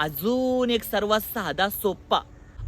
अजून एक सर्वात साधा सोपा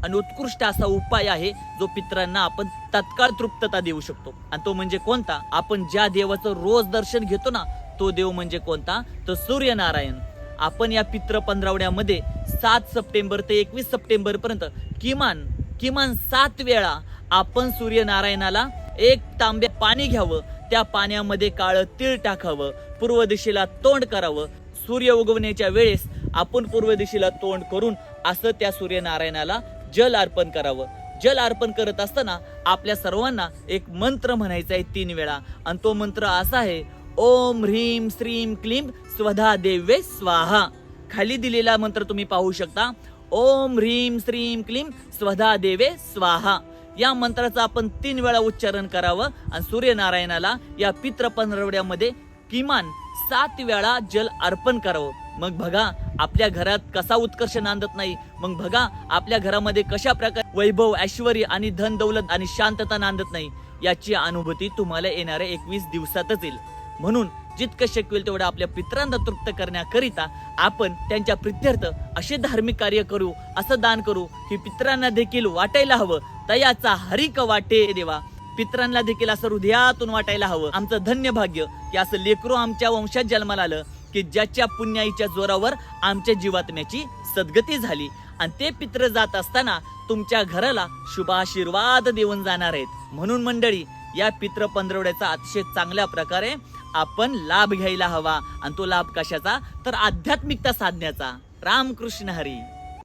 आणि उत्कृष्ट असा उपाय आहे जो पित्रांना आपण तत्काळ तृप्तता देऊ शकतो. आणि तो म्हणजे कोणता? आपण ज्या देवाचं रोज दर्शन घेतो ना तो देव म्हणजे कोणता? तर सूर्यनारायण. आपण या पित्र पंधरावड्यामध्ये सात सप्टेंबर ते एकवीस सप्टेंबर पर्यंत किमान किमान सात वेळा आपण सूर्यनारायणाला एक तांब्या पाणी घ्यावं त्या पाण्यामध्ये काळं तीळ टाकावं पूर्व दिशेला तोंड करावं सूर्य उगवण्याच्या वेळेस आपण पूर्व दिशेला तोंड करून असं त्या सूर्यनारायणाला जल अर्पण करावं. जल अर्पण करत असताना आपल्या सर्वांना एक मंत्र म्हणायचा आहे तीन वेळा. आणि तो मंत्र असा आहे ओम ह्रीम श्रीम क्लीम स्वधा देवे स्वाहा. खाली दिलेला मंत्र तुम्ही पाहू शकता ओम ह्रीम श्रीम क्लीम स्वधा देवे स्वाहा. या मंत्राचं आपण तीन वेळा उच्चारण करावं आणि सूर्यनारायणाला या पित्र पंधरवड्यामध्ये किमान सात वेळा जल अर्पण करावं. मग बघा आपल्या घरात कसा उत्कर्ष नांदत नाही मग बघा आपल्या घरामध्ये कशा प्रकारे वैभव ऐश्वर आणि धन दौलत आणि शांतता नांदत नाही याची अनुभूती तुम्हाला येणाऱ्या एकवीस दिवसातच येईल. म्हणून जितकं शक्य होईल तेवढं आपल्या पित्रांना तृप्त करण्याकरिता आपण त्यांच्या प्रित्यर्थ असे धार्मिक कार्य करू असं दान करू की पित्रांना देखील वाटायला हवं तयाचा हरिक वाटे देवा. पित्रांना देखील असं हृदयातून वाटायला हवं. आमचं धन्य भाग्य की असं लेकरू आमच्या वंशात जन्माला आलं. की ज्याच्या पुण्याईच्या जोरावर आमच्या जीवात्म्याची सद्गती झाली. आणि ते पित्र जात असताना तुमच्या घराला शुभाशीर्वाद देऊन जाणार आहेत. म्हणून मंडळी या पित्र पंधरवड्याचा अतिशय चांगल्या प्रकारे आपण लाभ घ्यायला हवा. आणि तो लाभ कशाचा? तर आध्यात्मिकता साधण्याचा. रामकृष्ण हरी.